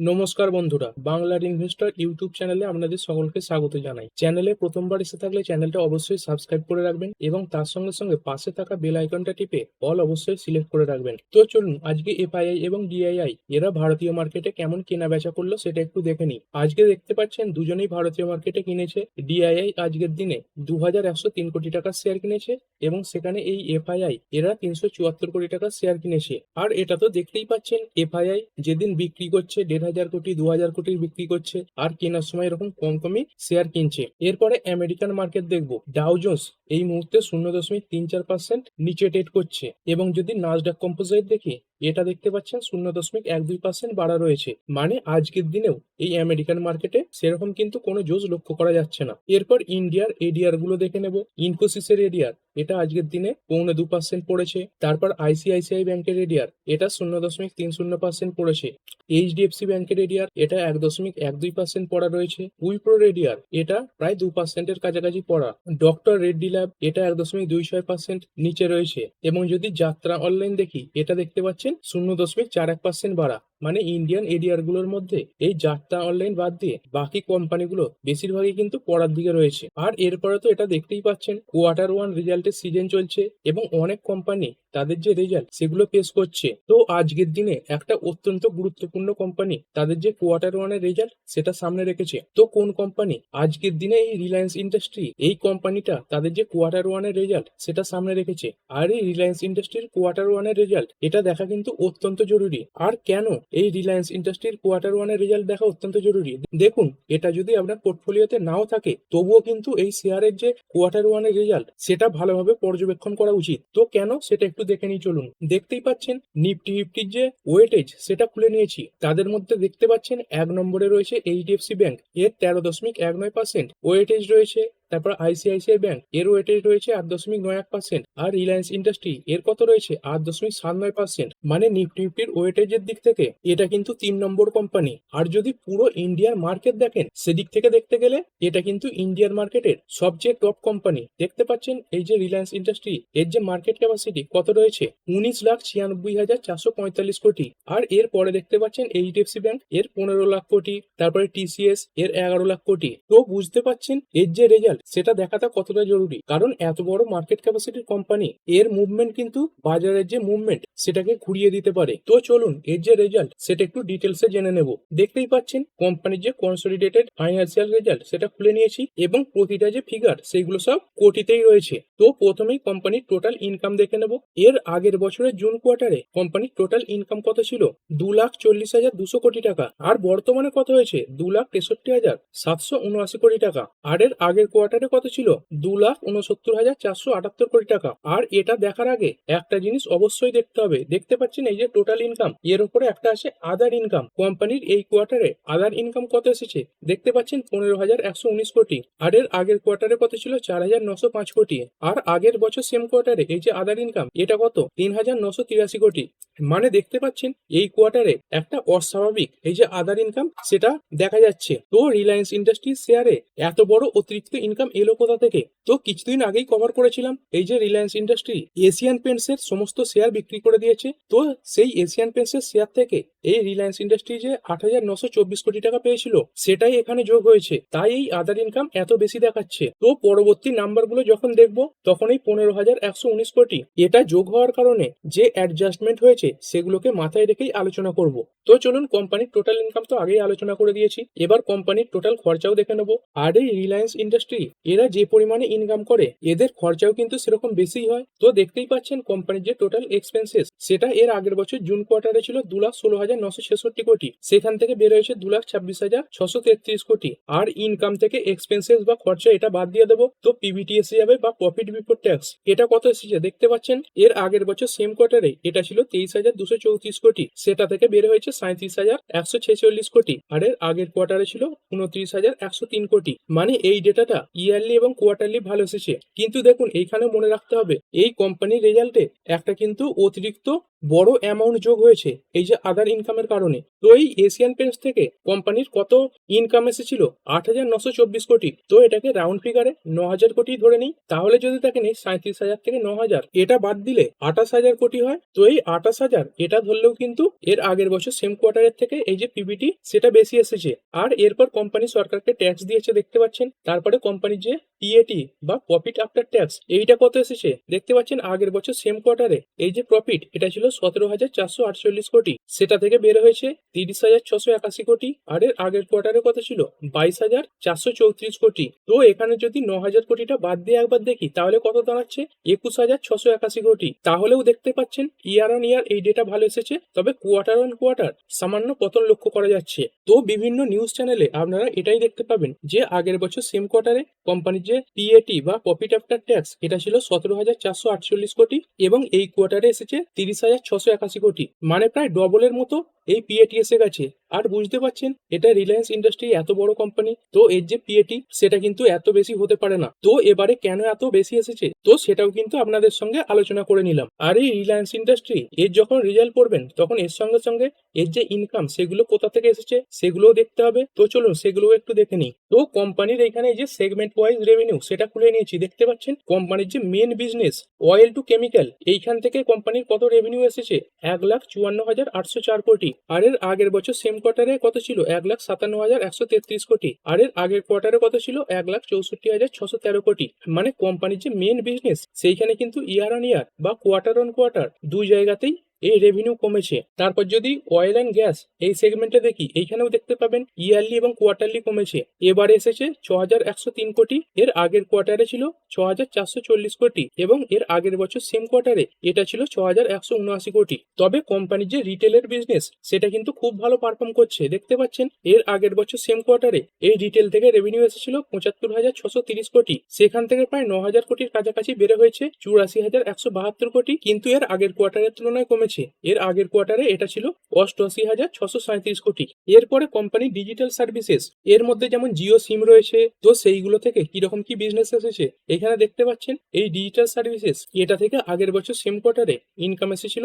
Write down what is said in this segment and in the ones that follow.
নমস্কার বন্ধুরা বাংলার ইনভেস্টর ইউটিউব চ্যানেলে আপনাদের সকলকে স্বাগত জানাই। চ্যানেলে প্রথমবার এসে থাকলে চ্যানেলটা অবশ্যই সাবস্ক্রাইব করে রাখবেন এবং তার সঙ্গে সঙ্গে পাশে থাকা বেল আইকনটা টিপে অল অবশ্যই সিলেক্ট করে রাখবেন। তো চলুন, আজকে এফআইআই এবং ডিআইআই এরা ভারতীয় মার্কেটে কেমন কেনা বেচা করল সেটা একটু দেখে নিই। আজকে দেখতে পাচ্ছেন দুজনেই ভারতীয় মার্কেটে কিনেছে। ডিআইআই আজকের দিনে দু হাজার একশো তিন কোটি টাকার শেয়ার কিনেছে এবং সেখানে এই এফআইআই এরা তিনশো চুয়াত্তর কোটি টাকার শেয়ার কিনেছে। আর এটা তো দেখতেই পাচ্ছেন এফআইআই যেদিন বিক্রি করছে দেড় হাজার কোটি, দু হাজার কোটির বিক্রি করছে আর কেনার সময় এরকম কম কমই শেয়ার কিনছে। এরপরে আমেরিকান মার্কেট দেখব। ডাউজোন্স এই মুহূর্তে শূন্য দশমিক তিন চার পার্সেন্ট নিচে ট্রেড করছে। এবং যদি নাজডাক কম্পোজাইট দেখি এটা দেখতে পাচ্ছেন শূন্য দশমিক এক দুই পার্সেন্ট বাড়া রয়েছে। মানে আজকের দিনেও এই আমেরিকান মার্কেটে সেরকম কিন্তু কোনো জোজ লক্ষ্য করা যাচ্ছে না। এরপর ইন্ডিয়ার এডিআরগুলো দেখে নেব। ইনফোসিসের এডিআর এটা আজকের দিনে পৌনে দু পার্সেন্ট পড়েছে। তারপর আইসিআইসিআই ব্যাংকের এডিআর এটা শূন্য দশমিক তিন শূন্য পার্সেন্ট পড়েছে। এইচডিএফসি ব্যাংকের এডিআর এটা এক দশমিক এক দুই পার্সেন্ট পড়া রয়েছে। উইপ্রোর এডিআর এটা প্রায় দু পার্সেন্টের কাছাকাছি পড়া। ডক্টর রেড্ডি ল্যাব, এটা এক দশমিক দুই ছয় পার্সেন্ট নিচে রয়েছে। এবং যদি যাত্রা অনলাইন দেখি, এটা দেখতে পাচ্ছেন শূন্য দশমিক চার এক পার্সেন্ট বাড়া। মানে ইন্ডিয়ান এডিআরগুলোর মধ্যে এই যাত্রা অনলাইন বাদ দিয়ে বাকি কোম্পানিগুলো বেশিরভাগই কিন্তু পড়ার দিকে রয়েছে। আর এরপরে তো এটা দেখতেই পাচ্ছেন কোয়ার্টার ওয়ান রেজাল্টের সিজন চলছে এবং অনেক কোম্পানি তাদের যে রেজাল্ট সেগুলো পেশ করছে। তো আজকের দিনে একটা অত্যন্ত গুরুত্বপূর্ণ কোম্পানি তাদের যে কোয়ার্টার ওয়ানের রেজাল্ট সেটা সামনে রেখেছে। তো কোন কোম্পানি আজকের দিনে এই রিলায়েন্স ইন্ডাস্ট্রি এই কোম্পানিটা তাদের যে কোয়ার্টার ওয়ানের রেজাল্ট সেটা সামনে রেখেছে। আর এই রিলায়েন্স ইন্ডাস্ট্রির কোয়ার্টার ওয়ানের রেজাল্ট এটা দেখা কিন্তু অত্যন্ত জরুরি। আর কেন এই রিলায়েন্স ইন্ডাস্ট্রির কোয়ার্টার ওয়ানের রেজাল্ট দেখা অত্যন্ত জরুরি। দেখুন, এটা যদি আপনার পোর্টফোলিওতে নাও থাকে, তবুও কিন্তু এই শেয়ারের যে কোয়ার্টার ওয়ানের রেজাল্ট সেটা ভালোভাবে পর্যবেক্ষণ করা উচিত। তো কেন? সেটা একটু দেখে নিই, চলুন। দেখতেই পাচ্ছেন নিফটি ফিফটির যে ওয়েটেজ সেটা খুলে নিয়েছি। তাদের মধ্যে দেখতে পাচ্ছেন, এক নম্বরে রয়েছে এইচডিএফসি ব্যাংক এর তেরো দশমিক এক নয় পার্সেন্ট ওয়েটেজ রয়েছে। তারপর আইসিআইসিআই ব্যাংক, এর ওয়েটেজ রয়েছে আট দশমিক নয় এক পার্সেন্ট আর রিলায়েন্স ইন্ডাস্ট্রি এর কত রয়েছে? আট দশমিক সাত নয় পার্সেন্ট মানে নিফটি ফিফটির ওয়েটেজের দিক থেকে, এটা কিন্তু তিন নম্বর কোম্পানি আর যদি পুরো ইন্ডিয়ার মার্কেট দেখেন, সেদিক থেকে দেখতে গেলে, এটা কিন্তু ইন্ডিয়ার মার্কেটের সবচেয়ে টপ কোম্পানি দেখতে পাচ্ছেন, এই যে রিলায়েন্স ইন্ডাস্ট্রি এর যে মার্কেট ক্যাপাসিটি কত রয়েছে? উনিশ লাখ ছিয়ানব্বই হাজার চারশো পঁয়তাল্লিশ কোটি। আর এর পরে দেখতে পাচ্ছেন এইচডিএফসি ব্যাংক এর পনেরো লাখ কোটি। তারপরে টিসিএস এর এগারো লাখ কোটি। তো বুঝতে পাচ্ছেন, এর যে রেজাল্ট সেটা দেখাটা কতটা জরুরি? কারণ এত বড় মার্কেট ক্যাপাসিটির কোম্পানি এর মুভমেন্ট কিন্তু বাজারের যে মুভমেন্ট সেটাকে ঘুরিয়ে দিতে পারে। তো চলুন, এর যে রেজাল্ট সেটা একটু ডিটেলসে জেনে নেব। দেখতেই পাচ্ছেন কোম্পানির যে কনসলিডেটেড ফাইন্যান্সিয়াল রেজাল্ট সেটা খুলে নিয়েছি এবং প্রতিটা যে ফিগার সেগুলো সব কোটিতেই রয়েছে। তো প্রথমেই কোম্পানির টোটাল ইনকাম দেখে নেব। এর আগের বছরের জুন কোয়ার্টারে কোম্পানির টোটাল ইনকাম কত ছিল? দু লাখ চল্লিশ হাজার দুশো কোটি টাকা। আর বর্তমানে কত হয়েছে? দু লাখ তেষট্টি হাজার সাতশো উনআশি কোটি টাকা। আর এর আগের কোয়ার্টারে কত ছিল? দু লাখ উনসত্তর হাজার চারশো আটাত্তর কোটি টাকা। আর এটা দেখার আগে একটা জিনিস অবশ্যই দেখতে হবে। দেখতে পাচ্ছেন এই যে টোটাল ইনকাম এর উপরে একটা আছে আদার ইনকাম কোম্পানির এই কোয়ার্টারে আদার ইনকাম কত এসেছে? দেখতে পাচ্ছেন পনেরো হাজার একশো উনিশ কোটি। আর এর আগের কোয়ার্টারে কত ছিল? চার হাজার নশো পাঁচ কোটি। আর আগের বছর সেম কোয়ার্টারে এই যে আদার ইনকাম এটা কত? তিন হাজার নশো তিরাশি কোটি। মানে দেখতে পাচ্ছেন এই কোয়ার্টারে একটা অস্বাভাবিক এই যে আদার ইনকাম সেটা দেখা যাচ্ছে। তো রিলায়েন্স ইন্ডাস্ট্রিজ শেয়ারে এত বড় অতিরিক্ত ইনকাম এলো কোথা থেকে। তো কিছুদিন আগেই কভার করেছিলাম এই যে রিলায়েন্স ইন্ডাস্ট্রি এশিয়ান পেন্টসের সমস্ত শেয়ার বিক্রি করে দিয়েছে। তো সেই এশিয়ান পেন্টসের শেয়ার থেকে এই রিলায়েন্স ইন্ডাস্ট্রি যে আট হাজার নশো চব্বিশ কোটি টাকা পেয়েছিল, সেটাই এখানে যোগ হয়েছে। তাই এই আদার ইনকাম এত বেশি দেখাচ্ছে। তো পরবর্তী নাম্বারগুলো যখন দেখব, তখন এই পনেরো হাজার একশো উনিশ কোটি, এটা যোগ হওয়ার কারণে যে অ্যাডজাস্টমেন্ট হয়েছে, সেগুলোকে মাথায় রেখেই আলোচনা করব। তো চলুন কোম্পানির টোটাল ইনকাম তো আগেই আলোচনা করে দিয়েছি। এবার কোম্পানির টোটাল খরচাও দেখে নেব। আর এই রিলায়েন্স ইন্ডাস্ট্রি এরা যে পরিমাণে ইনকাম করে, এদের খরচাও কিন্তু সেরকম বেশি হয়। তো দেখতেই পাচ্ছেন কোম্পানির যে টোটাল এক্সপেন্সেস সেটা এর আগের বছর জুন কোয়ার্টারে ছিল দু লাখ ষোলো হাজার নশো ছেষট্টি কোটি। সেখান থেকে বের হয়েছে দু লাখ ছাব্বিশ হাজার ছশো তেত্রিশ কোটি। আর ইনকাম থেকে এক্সপেন্সেস বা খরচা এটা বাদ দিয়ে দেবো। তো পিবিটি এসে যাবে বা প্রফিট বিফোর ট্যাক্স এটা কত এসেছে দেখতে পাচ্ছেন? এর আগের বছর সেম কোয়ার্টারে এটা ছিল তেইশ হাজার দুশো চৌত্রিশ কোটি। সেটা থেকে বের হয়েছে সাঁত্রিশ হাজার একশো ছেচল্লিশ কোটি। আর এর আগের কোয়ার্টারে ছিল উনত্রিশ হাজার একশো তিন কোটি। মানে এই ডেটাটা ইয়ারলি এবং কোয়ার্টারলি ভালো এসেছে কিন্তু দেখুন এইখানে মনে রাখতে হবে, এই কোম্পানির রেজাল্টে একটা কিন্তু অতিরিক্ত বড় অ্যামাউন্ট যোগ হয়েছে, এই যে আদার ইনকামের কারণে। তো এই এশিয়ান পেন্টস থেকে কোম্পানির কত ইনকাম এসেছিল? আট হাজার নশো চব্বিশ কোটি। তো এটাকে রাউন্ড ফিগারে ন হাজার কোটি ধরে নিই। তাহলে যদি দেখেন নেই সাঁত্রিশ হাজার থেকে ন হাজার এটা বাদ দিলে আঠাশ হাজার কোটি হয়। তো এই আঠাশ হাজার, এটা ধরলেও কিন্তু এর আগের বছর সেম কোয়ার্টারের থেকে এই যে পিবিটি সেটা বেশি এসেছে। আর এরপর কোম্পানি সরকারকে ট্যাক্স দিয়েছে, দেখতে পাচ্ছেন। তারপরে কোম্পানির যে পিএটি বা প্রফিট আফটার ট্যাক্স এইটা কত এসেছে? দেখতে পাচ্ছেন আগের বছর সেম কোয়ার্টারে এই যে প্রফিট এটা ছিল সতেরো হাজার চারশো আটচল্লিশ কোটি। সেটা থেকে বের হয়েছে তিরিশ হাজার ছশো একাশি কোটি। আর এর আগের কোয়ার্টারে কত ছিল বাইশ হাজার চারশো চৌত্রিশ কোটি। তো এখানে যদি ন হাজার কোটিটা বাদ দিয়ে একবার দেখি, তাহলে কত দাঁড়াচ্ছে? একুশ হাজার ছশো একাশি কোটি। তাহলেও দেখতে পাচ্ছেন, ইয়ার অন ইয়ার এই ডেটা ভালো এসেছে, তবে কোয়ার্টার অন কোয়ার্টার সামান্য পতন লক্ষ্য করা যাচ্ছে। তো বিভিন্ন নিউজ চ্যানেলে আপনারা এটাই দেখতে পাবেন যে আগের বছর সেম কোয়ার্টারে কোম্পানির যে পিএটি বা প্রফিট আফটার ট্যাক্স এটা ছিল সতেরো হাজার চারশো আটচল্লিশ কোটি এবং এই কোয়ার্টারে এসেছে তিরিশ হাজার ছশো একাশি কোটি। মানে প্রায় ডবলের মতো এই পিএটি এসে গেছে আর বুঝতে পারছেন, এটা রিলায়েন্স ইন্ডাস্ট্রি এত বড় কোম্পানি তো এর যে পিএটি সেটা কিন্তু এত বেশি হতে পারে না। তো এবারে কেন এত বেশি এসেছে? তো সেটাও কিন্তু আপনাদের সঙ্গে আলোচনা করে নিলাম। আর এই রিলায়েন্স ইন্ডাস্ট্রি এর যখন রেজাল্ট পড়বেন, তখন এর সঙ্গে সঙ্গে এর যে ইনকাম সেগুলো কোথা থেকে এসেছে, সেগুলোও দেখতে হবে। তো চলুন, সেগুলোও একটু দেখে নিই। তো কোম্পানির এখানে যে সেগমেন্ট ওয়াইজ রেভিনিউ সেটা খুলে নিয়েছি। দেখতে পাচ্ছেন কোম্পানির যে main business oil to chemical এইখান থেকে কোম্পানির কত রেভিনিউ এসেছে? এক লাখ চুয়ান্ন হাজার আটশো চার কোটি। আর এর আগের বছর সেম কোয়ার্টারে কত ছিল? এক লাখ সাতান্ন হাজার একশো তেত্রিশ কোটি। আর এর আগের কোয়ার্টারে কত ছিল? এক লাখ চৌষট্টি হাজার ছশো তেরো কোটি। মানে কোম্পানির যে মেন বিজনেস সেইখানে কিন্তু ইয়ার অন ইয়ার বা কোয়ার্টার অন কোয়ার্টার দুই জায়গাতেই এই রেভিনিউ কমেছে। তারপর যদি অয়েল অ্যান্ড গ্যাস এই সেগমেন্টে দেখি, এইখানেও দেখতে পাবেন ইয়ারলি এবং কোয়ার্টারলি কমেছে। এবার এসেছে ছ হাজার একশো তিন কোটি, এর আগের কোয়ার্টারে ছিল ছ হাজার চারশো চল্লিশ কোটি এবং এর আগের বছর সেম কোয়ার্টারে এটা ছিল ছ হাজার একশো উনআশি কোটি। তবে কোম্পানির যে রিটেলের বিজনেস সেটা কিন্তু খুব ভালো পারফর্ম করছে। দেখতে পাচ্ছেন, এর আগের বছর সেম কোয়ার্টারে এই রিটেল থেকে রেভিনিউ এসেছিল পঁচাত্তর হাজার ছশো তিরিশ কোটি। সেখান থেকে প্রায় ন হাজার কোটির কাছাকাছি বেড়ে হয়েছে চুরাশি হাজার একশো বাহাত্তর কোটি। কিন্তু এর আগের কোয়ার্টারের তুলনায় কমেছে। এর আগের কোয়ার্টারে এটা ছিল অষ্টআশি হাজার ছশো সাঁত্রিশ কোটি। এরপরে কোম্পানি ডিজিটাল সার্ভিসেস। এর মধ্যে যেমন জিও সিম রয়েছে, তো সেইগুলো থেকে কীরকম কি বিজনেস এসেছে, এখানে দেখতে পাচ্ছেন এই ডিজিটাল সার্ভিসেস এটা থেকে আগের বছর সেম কোয়ার্টারে ইনকাম এসেছিল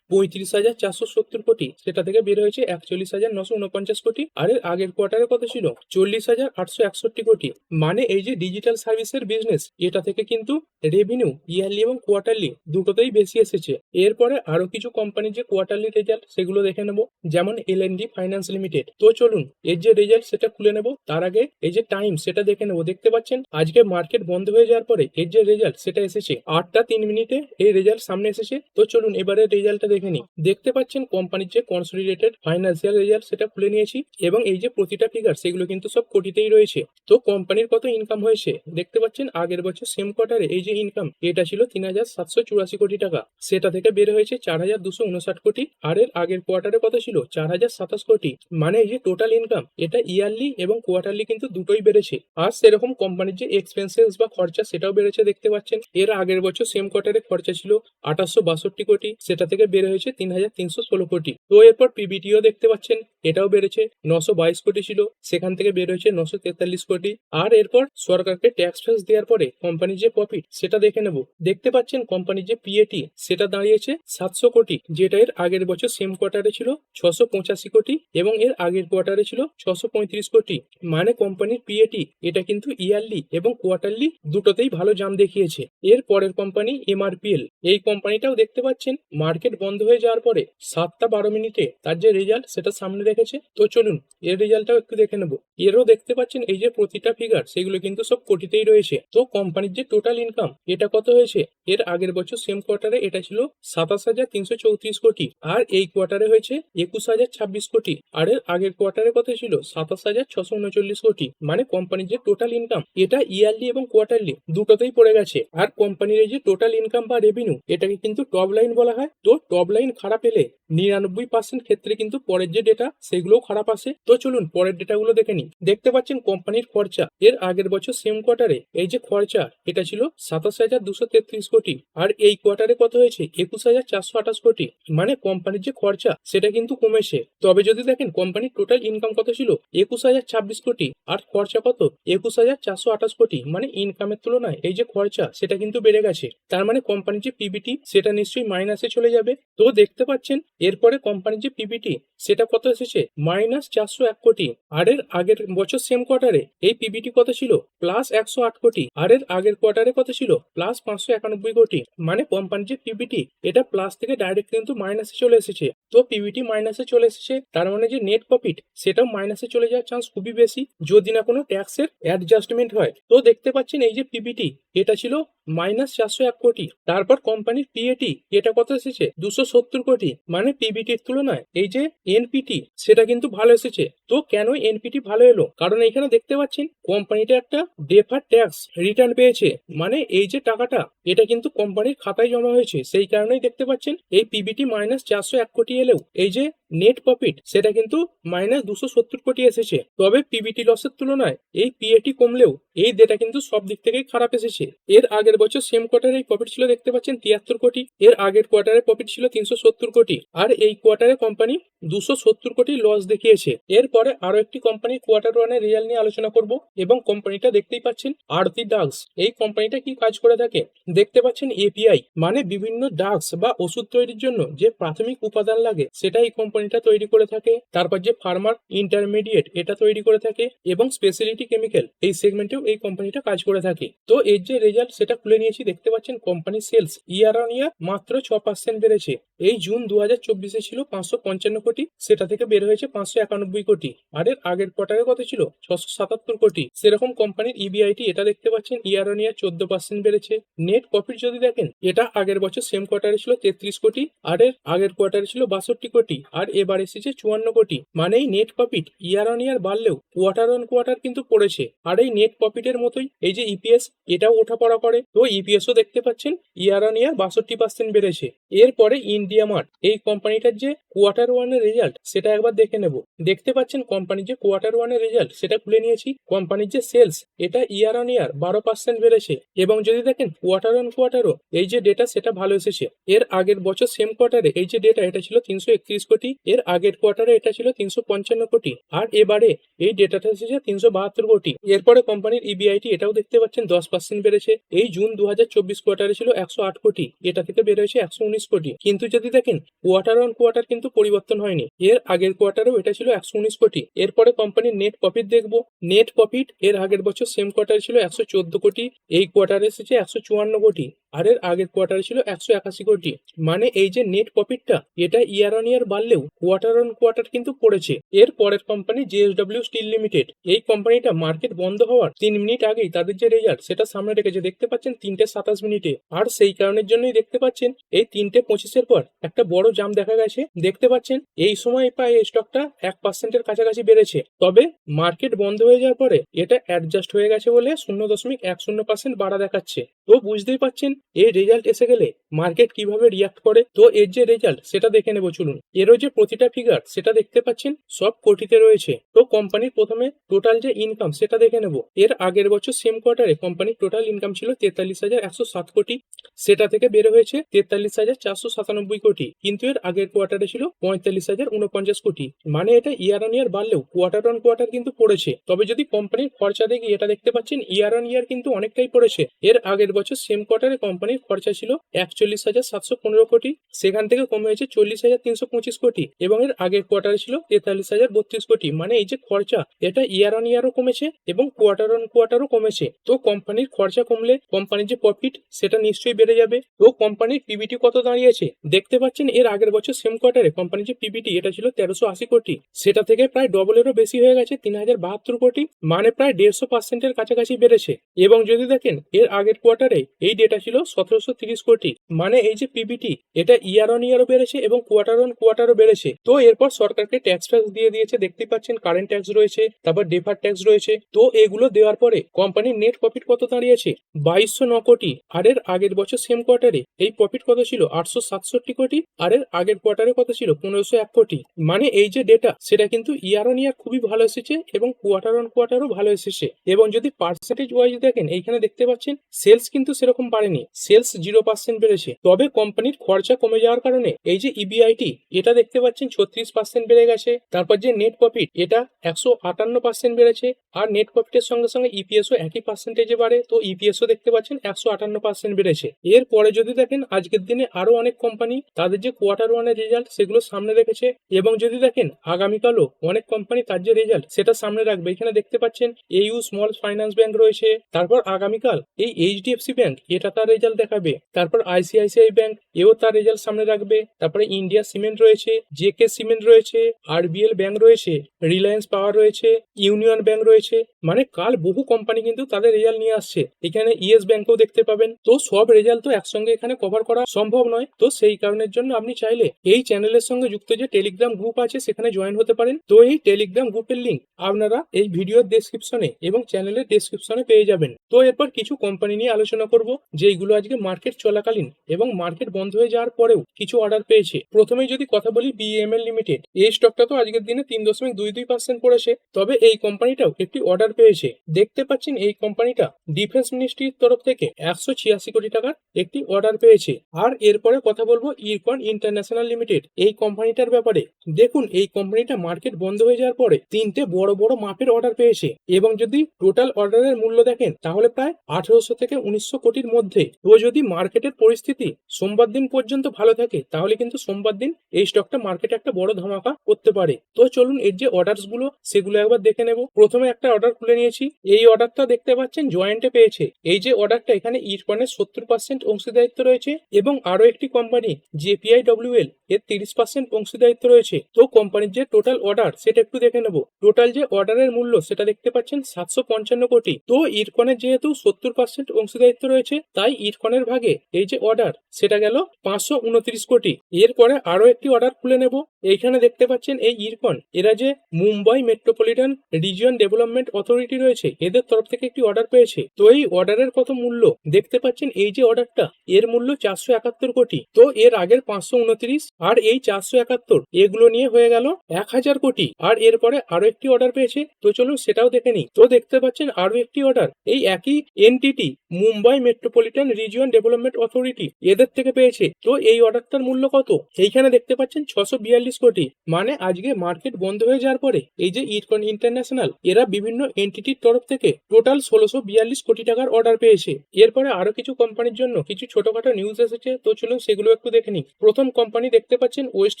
পঁয়ত্রিশ হাজার চারশো সত্তর কোটি। সেটা থেকে বের হয়েছে একচল্লিশ হাজার নশো উনপঞ্চাশ কোটি। আর এর আগের কোয়ার্টারে কত ছিল চল্লিশ হাজার আটশো একষট্টি কোটি। মানে এই যে ডিজিটাল সার্ভিসের বিজনেস এটা থেকে কিন্তু রেভিনিউ ইয়ারলি এবং কোয়ার্টারলি দুটোতেই বেশি এসেছে। এরপরে আরও কিছু কোম্পানির যে কোয়ার্টারলি রেজাল্ট সেগুলো দেখে নেব। যেমন L N D finance limited তো চলুন, এর যে রেজাল্ট সেটা খুলে নেব। তার আগে এই যে টাইম সেটা দেখে নেব। দেখতে পাচ্ছেন, আজকে মার্কেট বন্ধ হয়ে যাওয়ার পরে এর যে রেজাল্ট সেটা এসেছে আটটা তিন মিনিটে। এই রেজাল্ট সামনে এসেছে। তো চলুন এবারে রেজাল্টটা দেখে। নিই দেখতে পাচ্ছেন কোম্পানির যে কনসলিডেটেড ফাইন্যান্সিয়াল রেজাল্ট সেটা খুলে নিয়েছি এবং এই যে প্রতিটা ফিগার সেগুলো কিন্তু সব কোটিতেই রয়েছে। তো কোম্পানির কত ইনকাম হয়েছে? দেখতে পাচ্ছেন আগের বছর সেম কোয়ার্টারে এই যে ইনকাম এটা ছিল তিন হাজার সাতশো চুরাশি কোটি টাকা। সেটা থেকে বের হয়েছে চার হাজার দুশো উনষাট কোটি আর এর আগের কোয়ার্টারে কত ছিল? চার হাজার সাতাশ কোটি। মানে এই যে টোটাল ইনকাম এটা ইয়ারলি এবং কোয়ার্টারলি কিন্তু দুটোই বেড়েছে। আর সেরকম কোম্পানির যে এক্সপেন্সেস বা খরচা সেটাও বেড়েছে দেখতে পাচ্ছেন। এর আগের বছর সেম কোয়ার্টারে খরচা ছিল আঠাশশো বাষট্টি কোটি। সেটা থেকে বের হয়েছে তিন হাজার তিনশো ষোলো কোটি। তো এরপর পিবিটিও দেখতে পাচ্ছেন, এটাও বেড়েছে নশো বাইশ কোটি ছিল, সেখান থেকে বের হয়েছে নশো তেতাল্লিশ কোটি। আর এরপর সরকারকে ট্যাক্স ফ্যাক্স দেওয়ার পরে কোম্পানির যে প্রফিট সেটা দেখে নেব। দেখতে পাচ্ছেন কোম্পানির যে পিএটি সেটা দাঁড়িয়েছে সাতশো কোটি, যেটা এর আগের বছর সেম কোয়ার্টারে ছিল ছশো পঁচাশি কোটি এবং এর আগের কোয়ার্টারে ছিল ছশো পঁয়ত্রিশ কোটি। মানে কোম্পানির পিএটি এটা কিন্তু ইয়ারলি এবং কোয়ার্টারলি দুটোতেই ভালো জাম দেখিয়েছে। এর পরের কোম্পানি এমআরপিএল এই কোম্পানিটাও দেখতে পাচ্ছেন মার্কেট বন্ধ হয়ে যাওয়ার পরে সাতটা বারো মিনিটে তার যে রেজাল্ট সেটা সামনে রেখেছে। তো চলুন, এর রেজাল্টটাও একটু দেখে নেব। এরও দেখতে পাচ্ছেন, এই যে প্রতিটা ফিগার সেগুলো কিন্তু সব কোটিতেই রয়েছে। তো কোম্পানির যে টোটাল ইনকাম এটা কত হয়েছে? এর আগের বছর সেম কোয়ার্টারে এটা ছিল সাতাশ হাজার তিনশো চৌত্রিশ কোটি। আর এই কোয়ার্টারে হয়েছে একুশ হাজার ছাব্বিশ কোটি। আর এর আগের কোয়ার্টারে কত ছিল? সাতাশ হাজার ছশো উনচল্লিশ কোটি। মানে কোম্পানির যে টোটাল ইনকাম এটা ইয়ারলি এবং কোয়ার্টারলি দুটোতেই পড়ে গেছে। আর কোম্পানির এই যে টোটাল ইনকাম বা রেভিনিউ এটাকে কিন্তু টপ লাইন বলা হয়। তো টপ লাইন খারাপ এলে নিরানব্বই পার্সেন্ট ক্ষেত্রে কিন্তু পরের যে ডেটা সেগুলোও খারাপ আসে। তো চলুন পরের ডেটাগুলো দেখে নিই। দেখতে পাচ্ছেন কোম্পানির খরচা। এর আগের বছর সেম কোয়ার্টারে এই যে খরচা, এটা ছিল সাতাশ হাজার দুশো তেত্রিশ কোটি। আর এই কোয়ার্টারে কত হয়েছে? একুশ হাজার চারশো আঠাশ কোটি। মানে কোম্পানির যে খরচা, সেটা কিন্তু কমেছে। তবে যদি দেখেন, কোম্পানির টোটাল ইনকাম কত ছিল? একুশ হাজার ছাব্বিশ কোটি। আর খরচা কত? একুশ হাজার চারশো আঠাশ কোটি। মানে ইনকামের তুলনায় এই যে খরচা, সেটা কিন্তু বেড়ে গেছে। তার মানে কোম্পানির যে পিবিটি সেটা নিশ্চয়ই মাইনাসে চলে যাবে। তো দেখতে পাচ্ছেন, এরপরে কোম্পানির যে পিবিটি সেটা কত এসেছে? মাইনাস চারশো এক কোটি। আর এর আগের বছর সেম কোয়ার্টারে এই পিবিটি কত ছিল? প্লাস একশো আট কোটি। আর এর আগের কোয়ার্টারে কত ছিল? প্লাস পাঁচশো একানব্বই কোটি। মানে কোম্পানির যে পিবিটি এটা প্লাস থেকে ডাইরেক্ট কিন্তু মাইনাসে চলে এসেছে। তো পিবিটি মাইনাসে চলে এসেছে, তার মানে যে নেট প্রফিট সেটাও মাইনাসে চলে যাওয়ার চান্স খুবই বেশি, যদি না কোনো ট্যাক্সের অ্যাডজাস্টমেন্ট হয়। তো দেখতে পাচ্ছেন, এই যে পিবিটি এটা ছিল মাইনাস চারশো এক কোটি। তারপর কোম্পানির পিএটি এটা কত এসেছে? দুশো সত্তর কোটি? মানে পিবিটির তুলনায়? এই যে এনপিটি সেটা কিন্তু ভালো এসেছে। তো কেন এনপিটি ভালো এলো? কারণ এখানে দেখতে পাচ্ছেন, কোম্পানিটা একটা ডেফার ট্যাক্স রিটার্ন পেয়েছে। মানে এই যে টাকাটা, এটা কিন্তু কোম্পানির খাতায় জমা হয়েছে। সেই কারণেই দেখতে পাচ্ছেন, এই পিবিটি মাইনাস চারশো এক কোটি এলেও, এই যে নেট প্রফিট সেটা কিন্তু মাইনাস দুশো সত্তর কোটি এসেছে। তবে পিবিটি লসের তুলনায়, এই পিএটি কমলেও, এই ডেটা কিন্তু সব দিক থেকেই খারাপ এসেছে। এর আগের বছর সেম কোয়ার্টারে প্রফিট ছিল, দেখতে পাচ্ছেন, তিয়াত্তর কোটি। এর আগের কোয়ার্টারে প্রফিট ছিল তিনশো সত্তর কোটি। আর এই কোয়ার্টারে কোম্পানি দুশো সত্তর কোটি লস দেখিয়েছে। এরপরে আরও একটি কোম্পানি কোয়ার্টার ওয়ানের রেজাল্ট নিয়ে আলোচনা করব এবং কোম্পানিটা দেখতেই পাচ্ছেন আরতি ডাক্স এই কোম্পানিটা কি কাজ করে থাকে? দেখতে পাচ্ছেন এপিআই মানে বিভিন্ন ডাক্স বা ওষুধ তৈরির জন্য যে প্রাথমিক উপাদান লাগে সেটা এই কোম্পানিটা তৈরি করে থাকে। তারপর যে ফার্মার ইন্টারমিডিয়েট এটা তৈরি করে থাকে এবং স্পেশালিটি কেমিক্যাল এই সেগমেন্টেও এই কোম্পানিটা কাজ করে থাকে। তো এর যে রেজাল্ট সেটা খুলে নিয়েছি। দেখতে পাচ্ছেন company sales year on year মাত্র ছ পার্সেন্ট বেড়েছে। এই জুন দু হাজার চব্বিশে ছিল পাঁচশো পঞ্চান্ন কোটি, সেটা থেকে বের হয়েছে পাঁচশো একানব্বই কোটি। আর এর আগের কোয়ার্টারে কত ছিল? ছশো সাতাত্তর কোটি। সেরকম কোম্পানির ইবিআইটি এটা দেখতে পাচ্ছেন ইয়ার অন ইয়ার চোদ্দ পার্সেন্ট বেড়েছে। নেট প্রফিট যদি দেখেন, এটা আগের বছর সেম কোয়ার্টারে ছিল তেত্রিশ কোটি, আর এর আগের কোয়ার্টারে ছিল বাষট্টি কোটি, আর এবার এসেছে চুয়ান্ন কোটি। মানে এই net profit year on year বাড়লেও কোয়ার্টার অন কোয়ার্টার কিন্তু পড়েছে। আর এই নেট প্রফিটের মতোই এই যে ইপিএস এটাও ওঠা পড়া করে। তো ইপিএসও দেখতে পাচ্ছেন ইয়ার অন ইয়ার বাষট্টি পার্সেন্ট বেড়েছে। এরপরে ইন্ডিয়া মার্ট এই কোম্পানিটার যে কোয়ার্টার ওয়ানের রেজাল্ট সেটা একবার দেখে নেব। দেখতে পাচ্ছেন কোম্পানির যে কোয়ার্টার ওয়ানের রেজাল্ট সেটা খুলে নিয়েছি। কোম্পানির যে সেলস এটা ইয়ার অন ইয়ার বারো পার্সেন্ট বেড়েছে। এবং যদি দেখেন কোয়ার্টার অন কোয়ার্টারও এই যে ডেটা সেটা ভালো এসেছে। এর আগের বছর সেম কোয়ার্টারে এই যে ডেটা এটা ছিল তিনশো একত্রিশ কোটি। এর আগের কোয়ার্টারে এটা ছিল তিনশো পঞ্চান্ন কোটি। আর এবারে, এই ডেটাটা এসেছে তিনশো বাহাত্তর কোটি। এরপরে কোম্পানির ইবিআইটি এটাও দেখতে পাচ্ছেন দশ পার্সেন্ট বেড়েছে। এই জুন দু হাজার চব্বিশ কোয়ার্টারে ছিল একশো আট কোটি। এটা থেকে হয়েছে একশো উনিশ কোটি। কিন্তু যদি দেখেন কোয়ার্টার অন কোয়ার্টার কিন্তু পরিবর্তন হয়নি। এর আগের কোয়ার্টারেও এটা ছিল একশো উনিশ কোটি। এরপরে কোম্পানির নেট প্রফিট দেখব। নেট প্রফিট এর আগের বছর সেম কোয়ার্টার ছিল একশো চোদ্দ কোটি। এই কোয়ার্টার এসেছে একশো চুয়ান্ন কোটি। আর এর আগের কোয়ার্টারে ছিল একশো একাশি কোটি। মানে এই যে নেট প্রফিটটা এটা ইয়ার অন ইয়ার বাড়লেও কোয়ার্টার অন কোয়ার্টার কিন্তু পড়েছে। এর পরের কোম্পানি জেএসডব্লিউ স্টিল লিমিটেড এই কোম্পানিটা মার্কেট বন্ধ হওয়ার তিন মিনিট আগেই তাদের যে রেজাল্ট সেটা সামনে রেখেছে। দেখতে পাচ্ছেন তিনটে সাতাশ মিনিটে আর সেই কারণের জন্যই দেখতে পাচ্ছেন এই তিনটে পঁচিশের পর একটা বড় জাম দেখা গেছে। দেখতে পাচ্ছেন এই সময় প্রায় এই স্টকটা এক পার্সেন্টের কাছাকাছি বেড়েছে। তবে মার্কেট বন্ধ হয়ে যাওয়ার পরে এটা অ্যাডজাস্ট হয়ে গেছে বলে শূন্য দশমিক এক শূন্য পার্সেন্ট বাড়া দেখাচ্ছে। তো বুঝতেই পাচ্ছেন এই রেজাল্ট এসে গেলে মার্কেট কীভাবে রিয়াক্ট করে? তো এর যে রেজাল্ট সেটা দেখে নেব, চলুন। এরও যে প্রতিটা ফিগার সেটা দেখতে পাচ্ছেন, সব কোটিতে রয়েছে। তো কোম্পানির প্রথমে টোটাল যে ইনকাম সেটা দেখে নেব। এর আগের বছর সেম কোয়ার্টারে কোম্পানির টোটাল ইনকাম ছিল তেতাল্লিশ হাজার একশো সাত কোটি। সেটা থেকে বের হয়েছে তেতাল্লিশ হাজার চারশো সাতানব্বই কোটি। কিন্তু এর আগের কোয়ার্টারে ছিল পঁয়তাল্লিশ হাজার উনপঞ্চাশ কোটি। মানে এটা ইয়ার অন ইয়ার বাড়লেও কোয়ার্টার অন কোয়ার্টার কিন্তু পড়েছে। তবে যদি কোম্পানির খরচা দেখি, এটা দেখতে পাচ্ছেন ইয়ার অন ইয়ার কিন্তু অনেকটাই পড়েছে। এর আগের বছর সেম কোয়ার্টারে কোম্পানির খরচা ছিল একচল্লিশ হাজার সাতশো পনেরো কোটি। সেখান থেকে কমে হয়েছে চল্লিশ হাজার তিনশো পঁচিশ কোটি এবং এর আগের কোয়ার্টারে ছিল তেতাল্লিশ হাজার বত্রিশ কোটি। মানে এই যে খরচা, এটা ইয়ার অন ইয়ারও কমেছে এবং কোয়ার্টার অন কোয়ার্টারও কমেছে। তো কোম্পানির খরচা কমলে কোম্পানির যে প্রফিট সেটা নিশ্চয়ই বেড়ে যাবে। তো কোম্পানির পিবিটি কত দাঁড়িয়েছে? দেখতে পাচ্ছেন, এর আগের বছর সেম কোয়ার্টারে কোম্পানির যে পিবিটি এটা ছিল তেরোশো আশি কোটি। সেটা থেকে প্রায় ডবলেরও বেশি হয়ে গেছে, তিন হাজার বাহাত্তর কোটি। মানে প্রায় দেড়শো পার্সেন্টের কাছাকাছি বেড়েছে। এবং যদি দেখেন, এর আগের কোয়ার্টারে এই ডেটা ছিল সতেরোশো তিরিশ কোটি। মানে এই যে পিবিটি এটা ইয়ার অন ইয়ারও বেড়েছে এবং কোয়ার্টার অন কোয়ার্টারও বেড়েছে। তো এরপর সরকারকে ট্যাক্স ট্যাক্স দিয়ে দিয়েছে দেখতে পাচ্ছেন কারেন্ট ট্যাক্স রয়েছে, তারপর ডেফার ট্যাক্স রয়েছে। তো এগুলো দেওয়ার পরে কোম্পানির নেট প্রফিট কত দাঁড়িয়েছে? বাইশশো ন কোটি। আর এর আগের বছর সেম কোয়ার্টারে এই প্রফিট কত ছিল? আটশো সাতষট্টি কোটি। আর এর আগের কোয়ার্টারে কত ছিল? পনেরোশো এক কোটি। মানে এই যে ডেটা সেটা কিন্তু ইয়ার অন ইয়ার খুবই ভালো এসেছে এবং কোয়ার্টার অন কোয়ার্টারও ভালো এসেছে। এবং যদি পার্সেন্টেজ ওয়াইজ দেখেন, এইখানে দেখতে পাচ্ছেন সেলস কিন্তু সেরকম বাড়েনি। সেলস জিরো পার্সেন্ট বেড়েছে। তবে কোম্পানির খরচা কমে যাওয়ার কারণে এই যে ইবিআইটি এটা দেখতে পাচ্ছেন ছত্রিশ পার্সেন্ট বেড়ে গেছে। তারপর যে নেট প্রফিট এটা একশো আটান্ন পার্সেন্ট বেড়েছে। আর নেট প্রফিটের সঙ্গে সঙ্গে ইপিএসও একই পার্সেন্টেজে বাড়ে। তো ইপিএসও দেখতে পাচ্ছেন একশো আটান্ন পার্সেন্ট বেড়েছে। এরপরে যদি দেখেন, আজকের দিনে আরও অনেক কোম্পানি তাদের যে কোয়ার্টার ওয়ানের রেজাল্ট সেগুলো সামনে রেখেছে। এবং যদি দেখেন, আগামীকালও অনেক কোম্পানি তার যে রেজাল্ট সেটা সামনে রাখবে। এখানে দেখতে পাচ্ছেন এইউ স্মল ফাইন্যান্স ব্যাংক রয়েছে। তারপর আগামীকাল এই এইচডিএফসি ব্যাংক এটা তার রেজাল্ট দেখাবে। তারপর আইসিআইসিআই ব্যাংক এও তার রেজাল্ট সামনে রাখবে। তারপরে ইন্ডিয়া সিমেন্ট রয়েছে জে কে সিমেন্ট রয়েছে আরবিএল ব্যাংক রয়েছে রিলায়েন্স পাওয়ার রয়েছে ইউনিয়ন ব্যাংক রয়েছে। মানে কাল বহু কোম্পানি কিন্তু তাদের রেজাল্ট নিয়ে আসছে। এখানে ইয়েস ব্যাংকও দেখতে পাবেন। তো সব রেজাল্ট তো একসঙ্গে এখানে কভার করা সম্ভব নয়। তো সেই কারণের জন্য আপনি চাইলে এই চ্যানেলের সঙ্গে যুক্ত যে টেলিগ্রাম গ্রুপ আছে, সেখানে জয়েন হতে পারেন। তো এই টেলিগ্রাম গ্রুপের লিঙ্ক আপনারা এই ভিডিওর ডেসক্রিপশনে এবং চ্যানেলের ডেসক্রিপশনে পেয়ে যাবেন। তো এরপর কিছু কোম্পানি নিয়ে আলোচনা করব, যেইগুলো আজকে মার্কেট চলাকালীন এবং মার্কেট বন্ধ হয়ে যাওয়ার পরেও কিছু অর্ডার পেয়েছে। প্রথমেই যদি কথা বলি বিএমএল লিমিটেড এই স্টকটা তো আজকের দিনে তিন দশমিক দুই দুই পার্সেন্ট পড়েছে তবে এই কোম্পানিটাও একটি অর্ডার পেয়েছে। দেখতে পাচ্ছেন এই কোম্পানিটা। ডিফেন্স মিনিস্ট্রির তরফ থেকে একশো ছিয়াশি কোটি টাকার একটি অর্ডার পেয়েছে। আর এরপরে কথা বলব ইরকন ইন্টারন্যাশনাল লিমিটেড। এই কোম্পানিটার ব্যাপারে। দেখুন, এই কোম্পানিটা মার্কেট বন্ধ হয়ে যাওয়ার পরে তিনটে বড় বড় মাপের অর্ডার পেয়েছে। এবং যদি টোটাল অর্ডারের মূল্য দেখেন, তাহলে প্রায় আঠারোশো থেকে উনিশশো কোটির মধ্যে। তো যদি মার্কেটের পরিস্থিতি সোমবার দিন পর্যন্ত ভালো থাকে, তাহলে কিন্তু সোমবার দিন এই স্টকটা মার্কেটে একটা বড় ধামাকা করতে পারে। তো চলুন এর যে অর্ডারসগুলো সেগুলো একবার দেখে নেব। প্রথমে একটা অর্ডার খুলে নিয়েছি। এই অর্ডারটা দেখতে পাচ্ছেন জয়েন্টে পেয়েছে। এই যে অর্ডারটা, এখানে ইরকনের সত্তর পার্সেন্ট অংশীদারিত্ব রয়েছে এবং আরও একটি কোম্পানি জেপিআই ডব্লিউএল এর তিরিশ পার্সেন্ট অংশীদারিত্ব রয়েছে। তো কোম্পানির যে টোটাল অর্ডার সেটা একটু দেখে নেব। টোটাল যে অর্ডারের মূল্য, সেটা দেখতে পাচ্ছেন সাতশো পঞ্চান্ন কোটি। তো ইরকনের যেহেতু সত্তর পার্সেন্ট অংশীদারিত্ব রয়েছে, তাই ইরকনের ভাগে এই যে অর্ডার সেটা গেল পাঁচশো উনত্রিশ কোটি। এরপরে আরও একটি অর্ডার খুলে নেব। এইখানে দেখতে পাচ্ছেন এই ইরকন এরা যে Mumbai metropolitan region development authority রয়েছে, এদের তরফ থেকে একটি অর্ডার পেয়েছে। তো এই অর্ডারের কত মূল্য? দেখতে পাচ্ছেন এই যে অর্ডারটা এর মূল্য চারশো একাত্তর কোটি। তো এর আগের পাঁচশো উনত্রিশ আর এই চারশো একাত্তর, এগুলো নিয়ে হয়ে গেল এক হাজার কোটি। আর এরপরে আরও একটি অর্ডার পেয়েছে, তো চলুন সেটাও দেখে নিই। তো দেখতে পাচ্ছেন আরও একটি অর্ডার এই একই entity Mumbai metropolitan region development authority, এদের থেকে পেয়েছে। তো এই অর্ডারটার মূল্য কত? এইখানে দেখতে পাচ্ছেন ছশো বিয়াল্লিশ কোটি মানে আজকে মার্কেট বন্ধ হয়ে যাওয়ার পরে, এই যে ইটকন ইন্টারন্যাশনাল এরা বিভিন্ন এন্টিটির তরফ থেকে টোটাল ষোলোশো বিয়াল্লিশ কোটি টাকার অর্ডার পেয়েছে। এরপরে আরও কিছু কোম্পানির জন্য কিছু ছোটখাটো নিউজ এসেছে, তো চলুন সেগুলো একটু দেখে নিই। প্রথম কোম্পানি দেখতে পাচ্ছেন West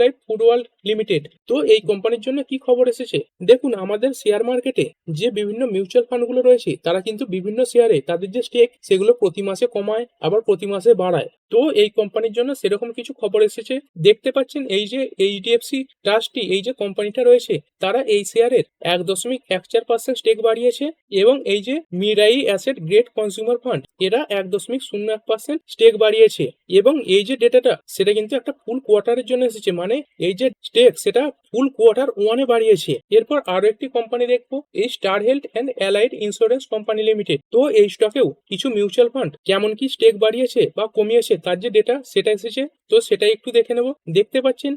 Life Food World Limited তো এই কোম্পানির জন্য কি খবর এসেছে? দেখুন, আমাদের শেয়ার মার্কেটে যে বিভিন্ন মিউচুয়াল ফান্ডগুলো রয়েছে, তারা কিন্তু বিভিন্ন শেয়ারে তাদের যে স্টেক সেগুলো প্রতি মাসে কমায়, আবার প্রতি মাসে বাড়ায়। তো এই কোম্পানির জন্য সেরকম কিছু খবর এসেছে। দেখতে পাচ্ছেন এই যে এইচডিএফসি ট্রাস্টটি এই যে কোম্পানিটা রয়েছে, তারা এই শেয়ারের এক দশমিক এক চার পার্সেন্ট স্টেক বাড়িয়েছে এবং এই যে Mirae asset great consumer fund এরা এক দশমিক শূন্য এক পার্সেন্ট স্টেক বাড়িয়েছে এবং এই যে ডেটাটা সেটা কিন্তু একটা ফুল কোয়ার্টারের জন্য এসেছে মানে এই যে স্টেক সেটা ফুল কোয়ার্টার ওয়ানে বাড়িয়েছে। এরপর আরও একটি কোম্পানি দেখব, এই star health and allied insurance company limited তো এই স্টকেও কিছু মিউচুয়াল ফান্ড কেমন কি স্টেক বাড়িয়েছে বা কমিয়েছে, তার যে ডেটা সেটা এসেছে। তো সেটাই একটু দেখে নেব। দেখতে পাচ্ছেন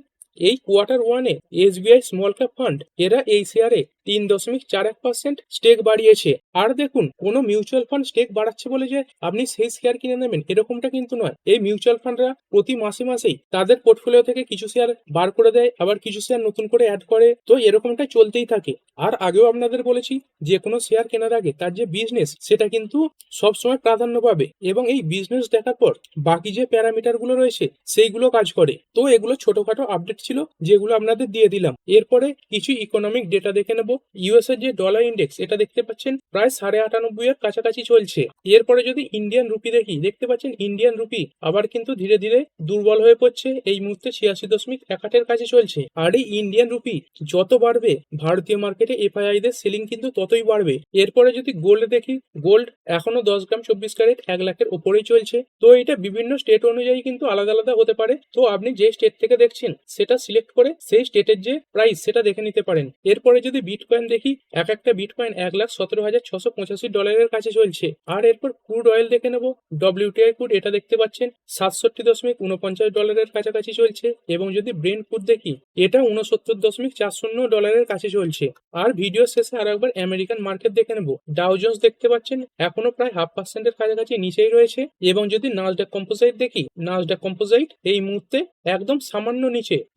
এই কোয়ার্টার ওয়ানে এসবিআই স্মল ক্যাপ ফান্ড এরা এই শেয়ারে তিন দশমিক চার এক পার্সেন্ট স্টেক বাড়িয়েছে। আর দেখুন, কোনো মিউচুয়াল ফান্ড স্টেক বাড়াচ্ছে বলে যে আপনি সেই শেয়ার কিনে নেবেন, এরকমটা কিন্তু নয়। এই মিউচুয়াল ফান্ডরা প্রতি মাসে মাসেই তাদের পোর্টফোলিও থেকে কিছু শেয়ার বার করে দেয়, আবার কিছু শেয়ার নতুন করে অ্যাড করে। তো এরকমটা চলতেই থাকে। আর আগেও আপনাদের বলেছি, যে কোনো শেয়ার কেনার আগে তার যে বিজনেস সেটা কিন্তু সবসময় প্রাধান্য পাবে। এবং এই বিজনেস দেখার পর বাকি যে প্যারামিটারগুলো রয়েছে, সেইগুলো কাজ করে। তো এগুলো ছোটখাটো আপডেট ছিল যেগুলো আপনাদের দিয়ে দিলাম। এরপরে কিছু ইকোনমিক ডেটা দেখে নেব। ইউএস এর যে ডলার ইন্ডেক্স এটা দেখতে পাচ্ছেন, প্রায় সাড়ে আটানব্বই এর কাছাকাছি চলছে। এরপরে যদি ইন্ডিয়ান রুপি দেখি, দেখতে পাচ্ছেন ইন্ডিয়ান রুপি আবার কিন্তু ধীরে ধীরে দুর্বল হয়ে পড়ছে। এই মুহূর্তে ছিয়াশি দশমিক এক আটের কাছে চলছে। আর এই ইন্ডিয়ান রুপি যত বাড়বে, ভারতীয় মার্কেটে এফআইআই দের সেলিং কিন্তু ততই বাড়বে। এরপরে যদি গোল্ড দেখি গোল্ড এখনও দশ গ্রাম চব্বিশ ক্যারেট এক লাখের ওপরেই চলছে। তো এটা বিভিন্ন স্টেট অনুযায়ী কিন্তু আলাদা আলাদা হতে পারে। তো আপনি যে স্টেট থেকে দেখছেন, সেটা সিলেক্ট করে সেই স্টেটের যে প্রাইস সেটা দেখে নিতে পারেন। এরপরে যদি বিটকয়েন দেখি, এক একটা বিটকয়েন এক লাখ সতেরো হাজার ছশো পঁচাশি ডলারের কাছে চলছে। আর এরপর ক্রুড অয়েল দেখে নেব। ডব্লিউটিআই ক্রুড এটা দেখতে পাচ্ছেন, সাতষট্টি দশমিক উনপঞ্চাশ ডলারের কাছাকাছি চলছে। এবং যদি ব্রেন ক্রুড দেখি, এটা উনসত্তর দশমিক চার শূন্য ডলারের কাছে চলছে। আর ভিডিও শেষে আর একবার আমেরিকান মার্কেট দেখে নেব। ডাউজন্স দেখতে পাচ্ছেন, এখনও প্রায় হাফ পার্সেন্টের কাছাকাছি নিচেই রয়েছে। এবং যদি নাজডাক কম্পোজাইট দেখি নাজডাক কম্পোজাইট এই মুহূর্তে একদম সামান্য নিচে